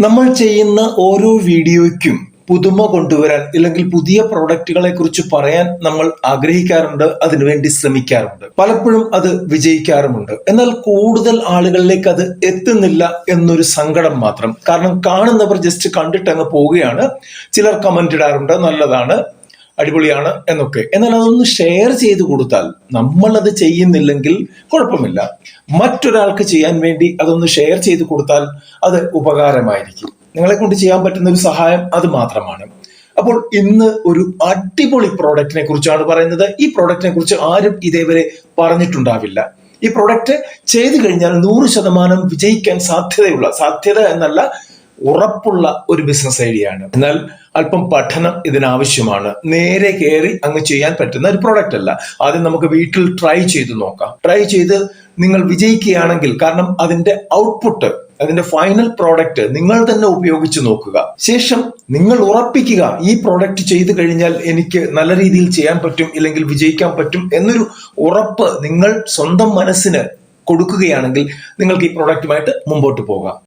നമ്മൾ ചെയ്യുന്ന ഓരോ വീഡിയോയ്ക്കും പുതുമ കൊണ്ടുവരാൻ അല്ലെങ്കിൽ പുതിയ പ്രോഡക്റ്റുകളെ കുറിച്ച് പറയാൻ നമ്മൾ ആഗ്രഹിക്കാറുണ്ട് അതിനുവേണ്ടി ശ്രമിക്കാറുണ്ട്. പലപ്പോഴും അത് വിജയിക്കാറുമുണ്ട്. എന്നാൽ കൂടുതൽ ആളുകളിലേക്ക് അത് എത്തുന്നില്ല എന്നൊരു സങ്കടം മാത്രം. കാരണം കാണുന്നവർ ജസ്റ്റ് കണ്ടിട്ട് അങ്ങ് പോവുകയാണ്. ചിലർ കമന്റ് ഇടാറുണ്ട് നല്ലതാണ്. അടിപൊളിയാണ് എന്നൊക്കെ. എന്നാൽ അതൊന്ന് ഷെയർ ചെയ്ത് കൊടുത്താൽ നമ്മൾ അത് ചെയ്യുന്നില്ലെങ്കിൽ കുഴപ്പമില്ല. മറ്റൊരാൾക്ക് ചെയ്യാൻ വേണ്ടി അതൊന്ന് ഷെയർ ചെയ്ത് കൊടുത്താൽ അത് ഉപകാരമായിരിക്കും. നിങ്ങളെ കൊണ്ട് ചെയ്യാൻ പറ്റുന്ന ഒരു സഹായം അത് മാത്രമാണ്. അപ്പോൾ ഇന്ന് ഒരു അടിപൊളി പ്രോഡക്റ്റിനെ കുറിച്ചാണ് പറയുന്നത്. ഈ പ്രോഡക്റ്റിനെ കുറിച്ച് ആരും ഇതേവരെ പറഞ്ഞിട്ടുണ്ടാവില്ല. ഈ പ്രോഡക്റ്റ് ചെയ്തു കഴിഞ്ഞാൽ നൂറ് ശതമാനം വിജയിക്കാൻ സാധ്യതയുള്ള സാധ്യത എന്നല്ല ഉറപ്പുള്ള ഒരു ബിസിനസ് ഐഡിയ ആണ്. എന്നാൽ അല്പം പഠനം ഇതിനാവശ്യമാണ്. നേരെ കയറി അങ്ങ് ചെയ്യാൻ പറ്റുന്ന ഒരു പ്രോഡക്റ്റ് അല്ല. ആദ്യം നമുക്ക് വീട്ടിൽ ട്രൈ ചെയ്ത് നോക്കാം. ട്രൈ ചെയ്ത് നിങ്ങൾ വിജയിക്കുകയാണെങ്കിൽ കാരണം അതിന്റെ ഔട്ട്പുട്ട് അതിന്റെ ഫൈനൽ പ്രോഡക്റ്റ് നിങ്ങൾ തന്നെ ഉപയോഗിച്ച് നോക്കുക. ശേഷം നിങ്ങൾ ഉറപ്പിക്കുക ഈ പ്രോഡക്റ്റ് ചെയ്തു കഴിഞ്ഞാൽ എനിക്ക് നല്ല രീതിയിൽ ചെയ്യാൻ പറ്റും ഇല്ലെങ്കിൽ വിജയിക്കാൻ പറ്റും എന്നൊരു ഉറപ്പ് നിങ്ങൾ സ്വന്തം മനസ്സിന് കൊടുക്കുകയാണെങ്കിൽ നിങ്ങൾക്ക് ഈ പ്രോഡക്റ്റുമായിട്ട് മുമ്പോട്ട് പോകാം.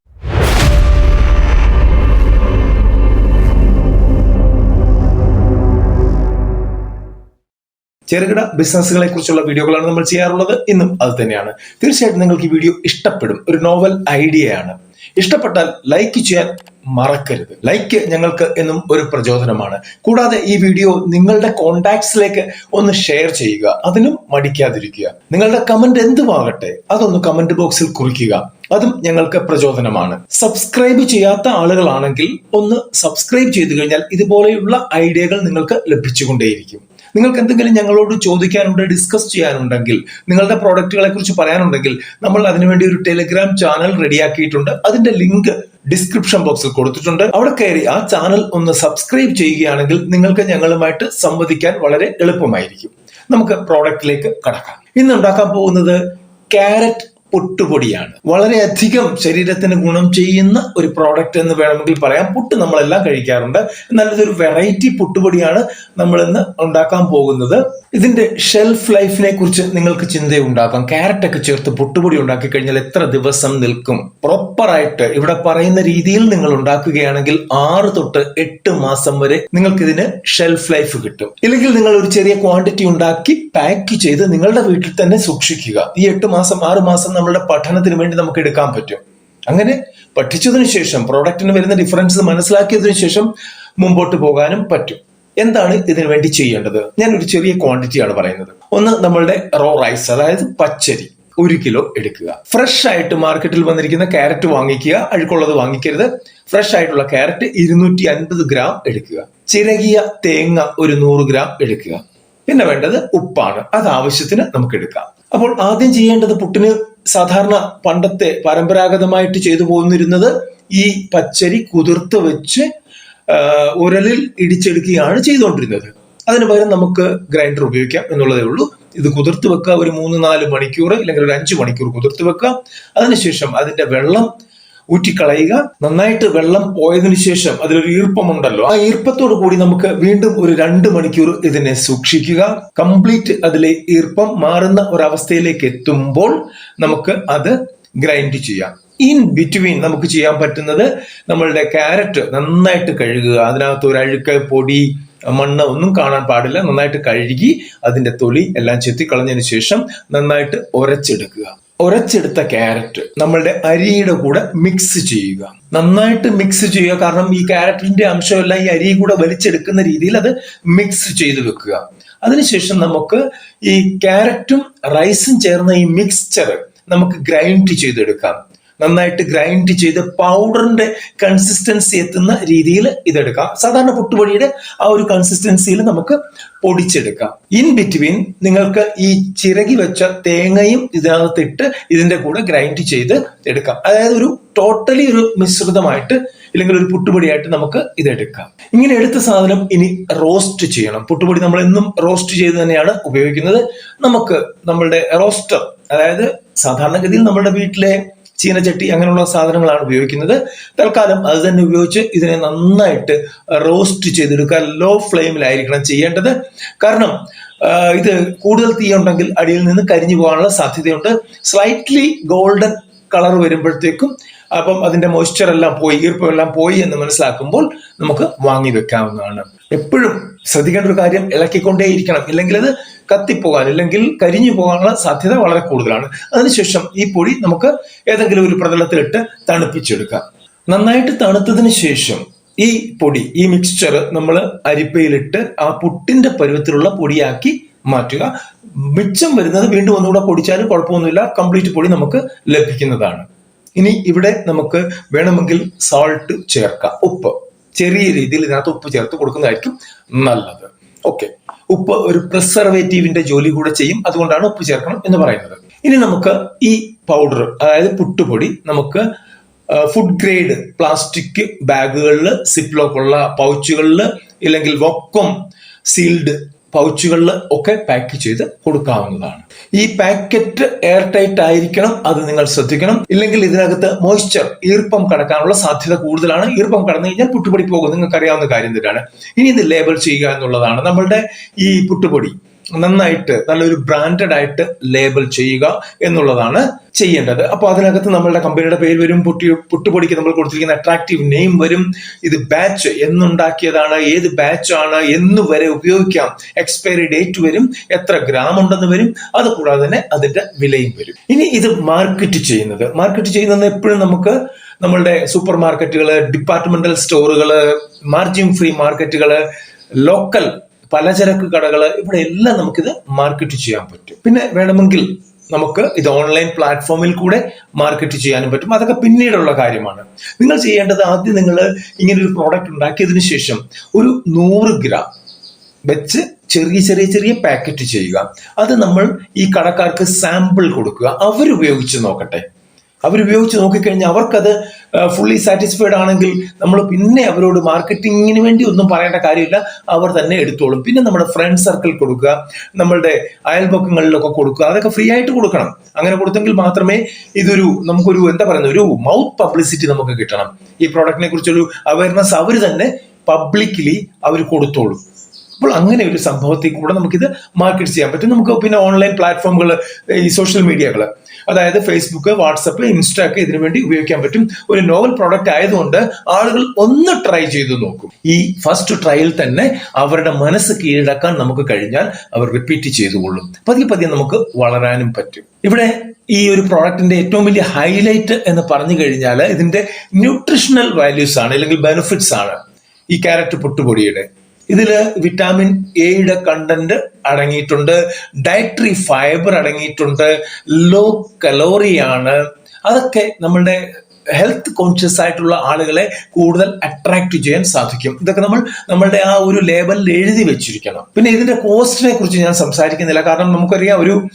ചെറുകിട ബിസിനസ്സുകളെ കുറിച്ചുള്ള വീഡിയോകളാണ് നമ്മൾ ചെയ്യാറുള്ളത്. ഇന്നും അത് തന്നെയാണ്. തീർച്ചയായിട്ടും നിങ്ങൾക്ക് ഈ വീഡിയോ ഇഷ്ടപ്പെടും. ഒരു നോവൽ ഐഡിയയാണ് ഇഷ്ടപ്പെട്ടാൽ ലൈക്ക് ചെയ്യാൻ മറക്കരുത്. ലൈക്ക് ഞങ്ങൾക്ക് എന്നും ഒരു പ്രചോദനമാണ്. കൂടാതെ ഈ വീഡിയോ നിങ്ങളുടെ കോണ്ടാക്ട്സിലേക്ക് ഒന്ന് ഷെയർ ചെയ്യുക. അതിനും മടിക്കാതിരിക്കുക. നിങ്ങളുടെ കമന്റ് എന്തുമാകട്ടെ അതൊന്ന് കമന്റ് ബോക്സിൽ കുറിക്കുക. അതും ഞങ്ങൾക്ക് പ്രചോദനമാണ്. സബ്സ്ക്രൈബ് ചെയ്യാത്ത ആളുകളാണെങ്കിൽ ഒന്ന് സബ്സ്ക്രൈബ് ചെയ്തു കഴിഞ്ഞാൽ ഇതുപോലെയുള്ള ഐഡിയകൾ നിങ്ങൾക്ക് ലഭിച്ചുകൊണ്ടേയിരിക്കും. നിങ്ങൾക്ക് എന്തെങ്കിലും ഞങ്ങളോട് ചോദിക്കാനുണ്ട് ഡിസ്കസ് ചെയ്യാനുണ്ടെങ്കിൽ നിങ്ങളുടെ പ്രോഡക്റ്റുകളെ കുറിച്ച് പറയാനുണ്ടെങ്കിൽ നമ്മൾ അതിനുവേണ്ടി ഒരു ടെലിഗ്രാം ചാനൽ റെഡിയാക്കിയിട്ടുണ്ട് അതിന്റെ ലിങ്ക് ഡിസ്ക്രിപ്ഷൻ ബോക്സിൽ കൊടുത്തിട്ടുണ്ട്. അവിടെ കയറി ആ ചാനൽ ഒന്ന് സബ്സ്ക്രൈബ് ചെയ്യുകയാണെങ്കിൽ നിങ്ങൾക്ക് ഞങ്ങളുമായിട്ട് സംവദിക്കാൻ വളരെ എളുപ്പമായിരിക്കും. നമുക്ക് പ്രോഡക്റ്റിലേക്ക് കടക്കാം. ഇന്ന് ഉണ്ടാക്കാൻ പോകുന്നത് ക്യാരറ്റ് പുട്ടുപൊടിയാണ്. വളരെയധികം ശരീരത്തിന് ഗുണം ചെയ്യുന്ന ഒരു പ്രോഡക്റ്റ് എന്ന് വേണമെങ്കിൽ പറയാം. പുട്ട് നമ്മളെല്ലാം കഴിക്കാറുണ്ട്. എന്നാൽ വെറൈറ്റി പുട്ടുപൊടിയാണ് നമ്മൾ ഇന്ന് ഉണ്ടാക്കാൻ പോകുന്നത്. ഇതിന്റെ ഷെൽഫ് ലൈഫിനെ കുറിച്ച് നിങ്ങൾക്ക് ചിന്തയുണ്ടാക്കാം. ക്യാരറ്റ് ഒക്കെ ചേർത്ത് പുട്ടുപൊടി ഉണ്ടാക്കി കഴിഞ്ഞാൽ എത്ര ദിവസം നിൽക്കും? പ്രോപ്പറായിട്ട് ഇവിടെ പറയുന്ന രീതിയിൽ നിങ്ങൾ ഉണ്ടാക്കുകയാണെങ്കിൽ ആറ് തൊട്ട് എട്ട് മാസം വരെ നിങ്ങൾക്ക് ഇതിന് ഷെൽഫ് ലൈഫ് കിട്ടും. ഇല്ലെങ്കിൽ നിങ്ങൾ ഒരു ചെറിയ ക്വാണ്ടിറ്റി ഉണ്ടാക്കി പാക്ക് ചെയ്ത് നിങ്ങളുടെ വീട്ടിൽ തന്നെ സൂക്ഷിക്കുക. ഈ എട്ട് മാസം ആറ് മാസം നമ്മളുടെ പഠനത്തിന് വേണ്ടി നമുക്ക് എടുക്കാൻ പറ്റും. അങ്ങനെ പഠിച്ചതിനു ശേഷം പ്രോഡക്റ്റിന് വരുന്ന ഡിഫറൻസ് മനസ്സിലാക്കിയതിനു ശേഷം മുമ്പോട്ട് പോകാനും പറ്റും. എന്താണ് ഇതിനു വേണ്ടി ചെയ്യേണ്ടത്? ഞാൻ ഒരു ചെറിയ ക്വാണ്ടിറ്റി ആണ് പറയുന്നത്. ഒന്ന് നമ്മളുടെ റോ റൈസ് അതായത് പച്ചരി ഒരു കിലോ എടുക്കുക. ഫ്രഷ് ആയിട്ട് മാർക്കറ്റിൽ വന്നിരിക്കുന്ന ക്യാരറ്റ് വാങ്ങിക്കുക അഴുക്കുള്ളത് വാങ്ങിക്കരുത്. ഫ്രഷ് ആയിട്ടുള്ള ക്യാരറ്റ് ഇരുന്നൂറ്റി അൻപത് ഗ്രാം എടുക്കുക. ചിരകിയ തേങ്ങ ഒരു നൂറ് ഗ്രാം എടുക്കുക. പിന്നെ വേണ്ടത് ഉപ്പാണ്. അത് ആവശ്യത്തിന് നമുക്ക് എടുക്കാം. അപ്പോൾ ആദ്യം ചെയ്യേണ്ടത് പുട്ടിന് സാധാരണ പണ്ടത്തെ പരമ്പരാഗതമായിട്ട് ചെയ്തു പോന്നിരുന്നത് ഈ പച്ചരി കുതിർത്ത് വെച്ച് ഉരലിൽ ഇടിച്ചെടുക്കുകയാണ് ചെയ്തുകൊണ്ടിരുന്നത് അതിന് പകരം നമുക്ക് ഗ്രൈൻഡർ ഉപയോഗിക്കാം എന്നുള്ളതേ ഉള്ളൂ. ഇത് കുതിർത്ത് വെക്കുക ഒരു മൂന്ന് നാല് മണിക്കൂർ അല്ലെങ്കിൽ ഒരു അഞ്ച് മണിക്കൂർ കുതിർത്ത് വെക്കുക. അതിനുശേഷം അതിന്റെ വെള്ളം ഊറ്റിക്കളയുക. നന്നായിട്ട് വെള്ളം പോയതിനു ശേഷം അതിലൊരു ഈർപ്പമുണ്ടല്ലോ. ആ ഈർപ്പത്തോടു കൂടി നമുക്ക് വീണ്ടും ഒരു രണ്ട് മണിക്കൂർ ഇതിനെ സൂക്ഷിക്കുക. കംപ്ലീറ്റ് അതിലെ ഈർപ്പം മാറുന്ന ഒരവസ്ഥയിലേക്ക് എത്തുമ്പോൾ നമുക്ക് അത് ഗ്രൈൻഡ് ചെയ്യാം. ഇൻ ബിറ്റ്വീൻ നമുക്ക് ചെയ്യാൻ പറ്റുന്നത് നമ്മളുടെ ക്യാരറ്റ് നന്നായിട്ട് കഴുകുക. അതിനകത്ത് ഒരു അഴുക്ക് പൊടി മണ്ണ് ഒന്നും കാണാൻ പാടില്ല. നന്നായിട്ട് കഴുകി അതിന്റെ തൊലി എല്ലാം ചെത്തിക്കളഞ്ഞതിന് ശേഷം നന്നായിട്ട് ഉരച്ചെടുക്കുക. ഉരച്ചെടുത്ത ക്യാരറ്റ് നമ്മളുടെ അരിയുടെ കൂടെ മിക്സ് ചെയ്യുക. നന്നായിട്ട് മിക്സ് ചെയ്യുക. കാരണം ഈ ക്യാരറ്റിന്റെ അംശമെല്ലാം ഈ അരി കൂടെ വലിച്ചെടുക്കുന്ന രീതിയിൽ അത് മിക്സ് ചെയ്ത് വെക്കുക. അതിനുശേഷം നമുക്ക് ഈ ക്യാരറ്റും റൈസും ചേർന്ന ഈ മിക്സ്ചർ നമുക്ക് ഗ്രൈൻഡ് ചെയ്തെടുക്കാം. നന്നായിട്ട് ഗ്രൈൻഡ് ചെയ്ത് പൗഡറിന്റെ കൺസിസ്റ്റൻസി എത്തുന്ന രീതിയിൽ ഇതെടുക്കാം. സാധാരണ പുട്ടുപൊടിയുടെ ആ ഒരു കൺസിസ്റ്റൻസിയിൽ നമുക്ക് പൊടിച്ചെടുക്കാം. ഇൻ ബിറ്റ്വീൻ നിങ്ങൾക്ക് ഈ ചിരകി വെച്ച തേങ്ങയും ഇതിനകത്തിട്ട് ഇതിന്റെ കൂടെ ഗ്രൈൻഡ് ചെയ്ത് എടുക്കാം. അതായത് ഒരു ടോട്ടലി ഒരു മിശ്രിതമായിട്ട് ഇല്ലെങ്കിൽ ഒരു പുട്ടുപൊടിയായിട്ട് നമുക്ക് ഇതെടുക്കാം. ഇങ്ങനെ എടുത്ത സാധനം ഇനി റോസ്റ്റ് ചെയ്യണം. പുട്ടുപൊടി നമ്മൾ എന്നും റോസ്റ്റ് ചെയ്ത് തന്നെയാണ് ഉപയോഗിക്കുന്നത്. നമുക്ക് നമ്മളുടെ റോസ്റ്റർ അതായത് സാധാരണഗതിയിൽ നമ്മുടെ വീട്ടിലെ ചീനച്ചട്ടി അങ്ങനെയുള്ള സാധനങ്ങളാണ് ഉപയോഗിക്കുന്നത്. തൽക്കാലം അത് തന്നെ ഉപയോഗിച്ച് ഇതിനെ നന്നായിട്ട് റോസ്റ്റ് ചെയ്തെടുക്കുക. ലോ ഫ്ലെയിമിലായിരിക്കണം ചെയ്യേണ്ടത്. കാരണം ഇത് കൂടുതൽ തീയുണ്ടെങ്കിൽ അടിയിൽ നിന്ന് കരിഞ്ഞു പോകാനുള്ള സാധ്യതയുണ്ട്. സ്ലൈറ്റ്ലി ഗോൾഡൻ കളർ വരുമ്പോഴത്തേക്കും അപ്പം അതിന്റെ മോയ്സ്ചർ എല്ലാം പോയി ഈർപ്പം എല്ലാം പോയി എന്ന് മനസ്സിലാക്കുമ്പോൾ നമുക്ക് വാങ്ങി വെക്കാവുന്നതാണ്. എപ്പോഴും ശ്രദ്ധിക്കേണ്ട ഒരു കാര്യം ഇളക്കിക്കൊണ്ടേയിരിക്കണം. ഇല്ലെങ്കിൽ അത് കത്തിപ്പോകാൻ ഇല്ലെങ്കിൽ കരിഞ്ഞു പോകാനുള്ള സാധ്യത വളരെ കൂടുതലാണ്. അതിനുശേഷം ഈ പൊടി നമുക്ക് ഏതെങ്കിലും ഒരു പ്രതലത്തിലിട്ട് തണുപ്പിച്ചെടുക്കാം. നന്നായിട്ട് തണുത്തതിന് ശേഷം ഈ പൊടി ഈ മിക്സ്ചർ നമ്മൾ അരിപ്പയിലിട്ട് ആ പുട്ടിന്റെ പരുവത്തിലുള്ള പൊടിയാക്കി മാറ്റുക. മിച്ചം വരുന്നത് വീണ്ടും ഒന്നുകൂടെ പൊടിച്ചാലും കുഴപ്പമൊന്നുമില്ല. കംപ്ലീറ്റ് പൊടി നമുക്ക് ലഭിക്കുന്നതാണ്. ഇനി ഇവിടെ നമുക്ക് വേണമെങ്കിൽ സാൾട്ട് ചേർക്കാം. ഉപ്പ്. ചെറിയ രീതിയിൽ ഇതിനകത്ത് ഉപ്പ് ചേർത്ത് കൊടുക്കുന്നതായിരിക്കും നല്ലത്. ഓക്കെ ഉപ്പ് ഒരു പ്രിസർവേറ്റീവിന്റെ ജോലി കൂടെ ചെയ്യും. അതുകൊണ്ടാണ് ഉപ്പ് ചേർക്കണം എന്ന് പറയുന്നത്. ഇനി നമുക്ക് ഈ പൗഡർ അതായത് പുട്ടുപൊടി നമുക്ക് ഫുഡ് ഗ്രേഡ് പ്ലാസ്റ്റിക് ബാഗുകളിൽ സിപ്ലോക്കുള്ള പൗച്ചുകളിൽ ഇല്ലെങ്കിൽ വൊക്കം സീൽഡ് പൗച്ചുകളിൽ ഒക്കെ പാക്ക് ചെയ്ത് കൊടുക്കാവുന്നതാണ്. ഈ പാക്കറ്റ് എയർ ടൈറ്റ് ആയിരിക്കണം അത് നിങ്ങൾ ശ്രദ്ധിക്കണം. ഇല്ലെങ്കിൽ ഇതിനകത്ത് മോയ്സ്ചർ ഈർപ്പം കടക്കാനുള്ള സാധ്യത കൂടുതലാണ്. ഈർപ്പം കടന്നു കഴിഞ്ഞാൽ പുട്ടുപൊടി പോകും. നിങ്ങൾക്ക് അറിയാവുന്ന കാര്യം തന്നെയാണ്. ഇനി ഇത് ലേബൽ ചെയ്യുക എന്നുള്ളതാണ് നമ്മളുടെ ഈ പുട്ടുപൊടി. നന്നായിട്ട് നല്ലൊരു ബ്രാൻഡഡ് ആയിട്ട് ലേബൽ ചെയ്യുക എന്നുള്ളതാണ് ചെയ്യേണ്ടത്. അപ്പൊ അതിനകത്ത് നമ്മളുടെ കമ്പനിയുടെ പേര് വരും പുട്ടി പുട്ടുപൊടിക്ക് നമ്മൾ കൊടുത്തിരിക്കുന്ന അട്രാക്റ്റീവ് നെയിം വരും ഇത് ബാച്ച് എന്നുണ്ടാക്കിയതാണ് ഏത് ബാച്ച് ആണ് എന്ന് വരെ ഉപയോഗിക്കാം. എക്സ്പയറി ഡേറ്റ് വരും എത്ര ഗ്രാം ഉണ്ടെന്ന് വരും അത് കൂടാതെ തന്നെ അതിന്റെ വിലയും വരും. ഇനി ഇത് മാർക്കറ്റ് ചെയ്യുന്നത്. മാർക്കറ്റ് ചെയ്യുന്നത് എപ്പോഴും നമുക്ക് നമ്മളുടെ സൂപ്പർ മാർക്കറ്റുകൾ ഡിപ്പാർട്ട്മെന്റൽ സ്റ്റോറുകൾ മാർജിൻ ഫ്രീ മാർക്കറ്റുകൾ ലോക്കൽ പലചരക്ക് കടകൾ ഇവിടെ എല്ലാം നമുക്കിത് മാർക്കറ്റ് ചെയ്യാൻ പറ്റും. പിന്നെ വേണമെങ്കിൽ നമുക്ക് ഇത് ഓൺലൈൻ പ്ലാറ്റ്ഫോമിൽ കൂടെ മാർക്കറ്റ് ചെയ്യാനും പറ്റും. അതൊക്കെ പിന്നീടുള്ള കാര്യമാണ്. നിങ്ങൾ ചെയ്യേണ്ടത് ആദ്യം നിങ്ങൾ ഇങ്ങനെ ഒരു പ്രോഡക്റ്റ് ഉണ്ടാക്കിയതിനു ശേഷം ഒരു നൂറ് ഗ്രാം വെച്ച് ചെറിയ ചെറിയ ചെറിയ പാക്കറ്റ് ചെയ്യുക. അത് നമ്മൾ ഈ കടക്കാർക്ക് സാമ്പിൾ കൊടുക്കുക. അവരുപയോഗിച്ച് നോക്കട്ടെ. അവരുപയോഗിച്ച് നോക്കിക്കഴിഞ്ഞാൽ അവർക്കത് ഫുള്ളി സാറ്റിസ്ഫൈഡ് ആണെങ്കിൽ നമ്മൾ പിന്നെ അവരോട് മാർക്കറ്റിങ്ങിന് വേണ്ടി ഒന്നും പറയേണ്ട കാര്യമില്ല. അവർ തന്നെ എടുത്തോളും. പിന്നെ നമ്മുടെ ഫ്രണ്ട് സർക്കിൾ കൊടുക്കുക നമ്മളുടെ അയൽപക്കങ്ങളിലൊക്കെ കൊടുക്കുക അതൊക്കെ ഫ്രീ ആയിട്ട് കൊടുക്കണം. അങ്ങനെ കൊടുത്തെങ്കിൽ മാത്രമേ ഇതൊരു നമുക്കൊരു എന്താ പറയുന്നത് ഒരു മൗത്ത് പബ്ലിസിറ്റി നമുക്ക് കിട്ടണം. ഈ പ്രോഡക്റ്റിനെ കുറിച്ചൊരു അവയർനെസ് അവർ തന്നെ പബ്ലിക്കലി അവർ കൊടുത്തോളും. അപ്പോൾ അങ്ങനെ ഒരു സംഭവത്തിൽ കൂടെ നമുക്കിത് മാർക്കറ്റ് ചെയ്യാൻ പറ്റും. നമുക്ക് പിന്നെ ഓൺലൈൻ പ്ലാറ്റ്ഫോമുകൾ ഈ സോഷ്യൽ മീഡിയകൾ അതായത് ഫേസ്ബുക്ക് വാട്സപ്പ് ഇൻസ്റ്റ ഒക്കെ ഇതിനു വേണ്ടി ഉപയോഗിക്കാൻ പറ്റും. ഒരു നോവൽ പ്രോഡക്റ്റ് ആയതുകൊണ്ട് ആളുകൾ ഒന്ന് ട്രൈ ചെയ്ത് നോക്കും. ഈ ഫസ്റ്റ് ട്രയൽ തന്നെ അവരുടെ മനസ്സ് കീഴടക്കാൻ നമുക്ക് കഴിഞ്ഞാൽ അവർ റിപ്പീറ്റ് ചെയ്തുകൊള്ളും. പതിയെ പതിയെ നമുക്ക് വളരാനും പറ്റും. ഇവിടെ ഈ ഒരു പ്രോഡക്റ്റിന്റെ ഏറ്റവും വലിയ ഹൈലൈറ്റ് എന്ന് പറഞ്ഞു കഴിഞ്ഞാൽ ഇതിന്റെ ന്യൂട്രിഷണൽ വാല്യൂസ് ആണ് അല്ലെങ്കിൽ ബെനിഫിറ്റ്സ് ആണ് ഈ ക്യാരറ്റ് പുട്ടുപൊടിയുടെ. ഇതിൽ വിറ്റാമിൻ എയുടെ കണ്ടന്റ് അടങ്ങിയിട്ടുണ്ട് ഡയറ്ററി ഫൈബർ അടങ്ങിയിട്ടുണ്ട് ലോ കലോറിയാണ് അതൊക്കെ നമ്മളുടെ ഹെൽത്ത് കോൺഷ്യസ് ആയിട്ടുള്ള ആളുകളെ കൂടുതൽ അട്രാക്ട് ചെയ്യാൻ സാധിക്കും. ഇതൊക്കെ നമ്മൾ നമ്മളുടെ ആ ഒരു ലേബലിൽ എഴുതി വെച്ചിരിക്കണം. പിന്നെ ഇതിന്റെ കോസ്റ്റിനെ കുറിച്ച് ഞാൻ സംസാരിക്കുന്നില്ല. കാരണം നമുക്കറിയാം ഒരു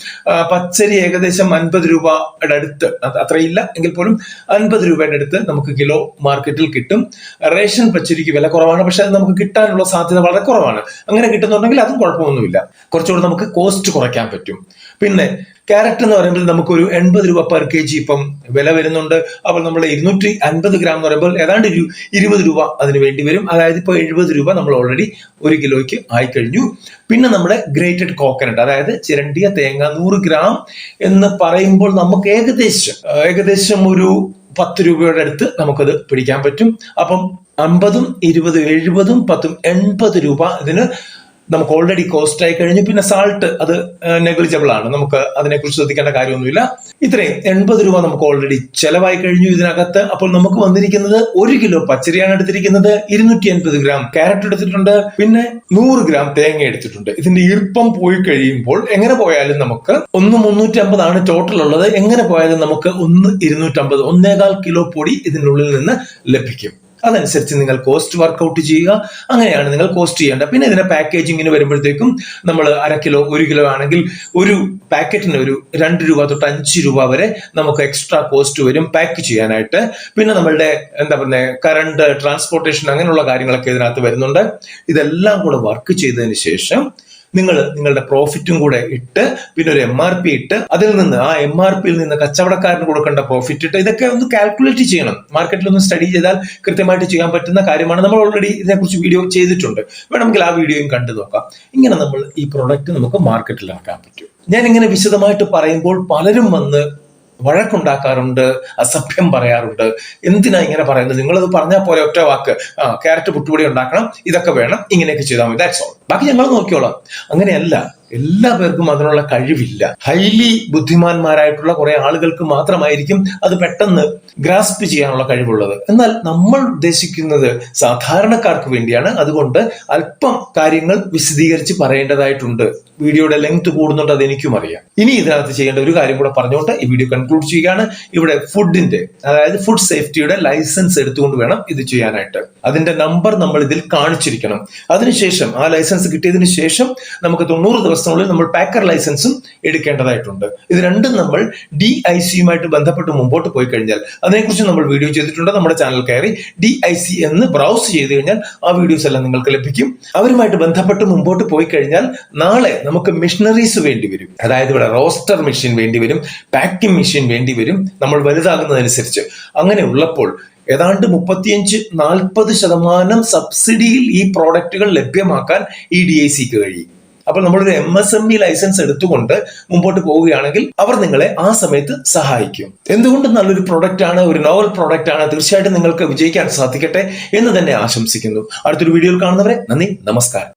പച്ചരി ഏകദേശം അൻപത് രൂപയുടെ അടുത്ത്. അത് അത്രയില്ല. എങ്കിൽ പോലും അൻപത് രൂപയുടെ അടുത്ത് നമുക്ക് കിലോ മാർക്കറ്റിൽ കിട്ടും. റേഷൻ പച്ചരിക്ക് വില കുറവാണ്. പക്ഷെ അത് നമുക്ക് കിട്ടാനുള്ള സാധ്യത വളരെ കുറവാണ്. അങ്ങനെ കിട്ടുന്നുണ്ടെങ്കിൽ അതും കുഴപ്പമൊന്നുമില്ല. കുറച്ചുകൂടെ നമുക്ക് കോസ്റ്റ് കുറയ്ക്കാൻ പറ്റും. പിന്നെ ക്യാരറ്റ് എന്ന് പറയുമ്പോൾ നമുക്കൊരു എൺപത് രൂപ പെർ കെ ജി ഇപ്പം വില വരുന്നുണ്ട്. അപ്പോൾ നമ്മൾ ഇരുന്നൂറ്റി അൻപത് ഗ്രാം എന്ന് പറയുമ്പോൾ ഏതാണ്ട് ഒരു ഇരുപത് രൂപ അതിന് വേണ്ടി വരും. അതായത് ഇപ്പോൾ എഴുപത് രൂപ നമ്മൾ ഓൾറെഡി ഒരു കിലോയ്ക്ക് ആയി കഴിഞ്ഞു പിന്നെ നമ്മുടെ ഗ്രേറ്റഡ് കോക്കനട്ട് അതായത് ചിരണ്ടിയ തേങ്ങ നൂറ് ഗ്രാം എന്ന് പറയുമ്പോൾ നമുക്ക് ഏകദേശം ഏകദേശം ഒരു പത്ത് രൂപയുടെ അടുത്ത് നമുക്കത് പിടിക്കാൻ പറ്റും. അപ്പം അമ്പതും ഇരുപതും എഴുപതും പത്തും എൺപത് രൂപ ഇതിന് നമുക്ക് ഓൾറെഡി കോസ്റ്റ് ആയി കഴിഞ്ഞു. പിന്നെ സാൾട്ട് അത് നെഗ്ലിജബിൾ ആണ്. നമുക്ക് അതിനെക്കുറിച്ച് ശ്രദ്ധിക്കേണ്ട കാര്യമൊന്നുമില്ല. ഇത്രയും എൺപത് രൂപ നമുക്ക് ഓൾറെഡി ചെലവായി കഴിഞ്ഞു ഇതിനകത്ത്. അപ്പോൾ നമുക്ക് വന്നിരിക്കുന്നത് ഒരു കിലോ പച്ചരിയാണ് എടുത്തിരിക്കുന്നത്. ഇരുന്നൂറ്റി അൻപത് ഗ്രാം ക്യാരറ്റ് എടുത്തിട്ടുണ്ട്. പിന്നെ നൂറ് ഗ്രാം തേങ്ങ എടുത്തിട്ടുണ്ട്. ഇതിന്റെ ഈർപ്പം പോയി കഴിയുമ്പോൾ എങ്ങനെ പോയാലും നമുക്ക് ഒന്ന് മുന്നൂറ്റി അമ്പതാണ് ടോട്ടൽ ഉള്ളത്. എങ്ങനെ പോയാലും നമുക്ക് ഒന്ന് ഇരുന്നൂറ്റമ്പത് ഒന്നേകാൽ കിലോ പൊടി ഇതിനുള്ളിൽ നിന്ന് ലഭിക്കും. അതനുസരിച്ച് നിങ്ങൾ കോസ്റ്റ് വർക്കൗട്ട് ചെയ്യുക. അങ്ങനെയാണ് നിങ്ങൾ കോസ്റ്റ് ചെയ്യേണ്ടത്. പിന്നെ ഇതിന്റെ പാക്കേജിങ്ങിന് വരുമ്പോഴത്തേക്കും നമ്മൾ അര കിലോ ഒരു കിലോ ആണെങ്കിൽ ഒരു പാക്കറ്റിന് ഒരു രണ്ട് രൂപ തൊട്ട് അഞ്ച് രൂപ വരെ നമുക്ക് എക്സ്ട്രാ കോസ്റ്റ് വരും പാക്ക് ചെയ്യാനായിട്ട്. പിന്നെ നമ്മളുടെ എന്താ പറയുക കറണ്ട് ട്രാൻസ്പോർട്ടേഷൻ അങ്ങനെയുള്ള കാര്യങ്ങളൊക്കെ ഇതിനകത്ത് വരുന്നുണ്ട്. ഇതെല്ലാം കൂടെ വർക്ക് ചെയ്തതിന് ശേഷം നിങ്ങൾ നിങ്ങളുടെ പ്രോഫിറ്റും കൂടെ ഇട്ട് പിന്നെ ഒരു എം ആർ പി ഇട്ട് അതിൽ നിന്ന് ആ എം ആർ പിയിൽ നിന്ന് കച്ചവടക്കാരന് കൊടുക്കേണ്ട പ്രോഫിറ്റ് ഇട്ട് ഇതൊക്കെ ഒന്ന് കാൽക്കുലേറ്റ് ചെയ്യണം. മാർക്കറ്റിൽ ഒന്ന് സ്റ്റഡി ചെയ്താൽ കൃത്യമായിട്ട് ചെയ്യാൻ പറ്റുന്ന കാര്യമാണ്. നമ്മൾ ഓൾറെഡി ഇതിനെക്കുറിച്ച് വീഡിയോ ചെയ്തിട്ടുണ്ട്. വേണമെങ്കിൽ ആ വീഡിയോയും കണ്ടു നോക്കാം. ഇങ്ങനെ നമ്മൾ ഈ പ്രൊഡക്റ്റ് നമുക്ക് മാർക്കറ്റിലാക്കാൻ പറ്റും. ഞാൻ ഇങ്ങനെ വിശദമായിട്ട് പറയുമ്പോൾ പലരും വന്ന് വഴക്കുണ്ടാക്കാറുണ്ട് അസഭ്യം പറയാറുണ്ട്. എന്തിനാ ഇങ്ങനെ പറയുന്നത്? നിങ്ങളത് പറഞ്ഞാൽ പോലെ ഒറ്റ വാക്ക്. ആ ക്യാരറ്റ് പുട്ടുപൊടി ഉണ്ടാക്കണം ഇതൊക്കെ വേണം ഇങ്ങനെയൊക്കെ ചെയ്താൽ മതി. ദാറ്റ്സ് ഓൾ ബാക്കി ഞങ്ങൾ നോക്കിയോളാം അങ്ങനെയല്ല. എല്ലാ പേർക്കും അതിനുള്ള കഴിവില്ല. ഹൈലി ബുദ്ധിമാന്മാരായിട്ടുള്ള കുറെ ആളുകൾക്ക് മാത്രമായിരിക്കും അത് പെട്ടെന്ന് ഗ്രാസ്പ് ചെയ്യാനുള്ള കഴിവുള്ളത്. എന്നാൽ നമ്മൾ ഉദ്ദേശിക്കുന്നത് സാധാരണക്കാർക്ക് വേണ്ടിയാണ്. അതുകൊണ്ട് അല്പം കാര്യങ്ങൾ വിശദീകരിച്ച് പറയേണ്ടതായിട്ടുണ്ട്. വീഡിയോയുടെ ലെങ്ത് കൂടുന്നുണ്ട് അത് എനിക്കും അറിയാം ഇനി ഇതിനകത്ത് ചെയ്യേണ്ട ഒരു കാര്യം കൂടെ പറഞ്ഞുകൊണ്ട് ഈ വീഡിയോ കൺക്ലൂഡ് ചെയ്യുകയാണ്. ഇവിടെ ഫുഡിന്റെ അതായത് ഫുഡ് സേഫ്റ്റിയുടെ ലൈസൻസ് എടുത്തുകൊണ്ട് വേണം ഇത് ചെയ്യാനായിട്ട്. അതിന്റെ നമ്പർ നമ്മൾ ഇതിൽ കാണിച്ചിരിക്കണം. അതിനുശേഷം ആ ലൈസൻസ് കിട്ടിയതിനു ശേഷം നമുക്ക് തൊണ്ണൂറ് ദിവസത്തിനുള്ളിൽ നമ്മൾ പാക്കർ ലൈസൻസും എടുക്കേണ്ടതായിട്ടുണ്ട്. ഇത് രണ്ടും നമ്മൾ ഡി ഐ സിയുമായിട്ട് ബന്ധപ്പെട്ട് മുമ്പോട്ട് പോയി കഴിഞ്ഞാൽ അതിനെക്കുറിച്ച് നമ്മൾ വീഡിയോ ചെയ്തിട്ടുണ്ട്. നമ്മുടെ ചാനൽ കയറി ഡി ഐ സി എന്ന് ബ്രൗസ് ചെയ്ത് കഴിഞ്ഞാൽ ആ വീഡിയോസ് എല്ലാം നിങ്ങൾക്ക് ലഭിക്കും. അവരുമായിട്ട് ബന്ധപ്പെട്ട് മുമ്പോട്ട് പോയി കഴിഞ്ഞാൽ നാളെ നമുക്ക് മെഷീനറീസ് വേണ്ടി വരും. അതായത് ഇവിടെ റോസ്റ്റർ മെഷീൻ വേണ്ടി വരും പാക്കിംഗ് മെഷീൻ വേണ്ടി വരും. നമ്മൾ വലുതാകുന്നതനുസരിച്ച്. അങ്ങനെ ഉള്ളപ്പോൾ ഏതാണ്ട് മുപ്പത്തിയഞ്ച് നാൽപ്പത് ശതമാനം സബ്സിഡിയിൽ ഈ പ്രോഡക്റ്റുകൾ ലഭ്യമാക്കാൻ ഈ ഡി ഐ സിക്ക് കഴിയും. അപ്പോൾ നമ്മളൊരു M S M E licence എടുത്തുകൊണ്ട് മുമ്പോട്ട് പോവുകയാണെങ്കിൽ അവർ നിങ്ങളെ ആ സമയത്ത് സഹായിക്കും. എന്തുകൊണ്ട് നല്ലൊരു പ്രൊഡക്റ്റ് ആണ് ഒരു നോവൽ പ്രൊഡക്റ്റ് ആണ് തീർച്ചയായിട്ടും നിങ്ങൾക്ക് വിജയിക്കാൻ സാധിക്കട്ടെ എന്ന് തന്നെ ആശംസിക്കുന്നു. അടുത്തൊരു വീഡിയോയിൽ കാണുന്നവരെ നന്ദി നമസ്കാരം.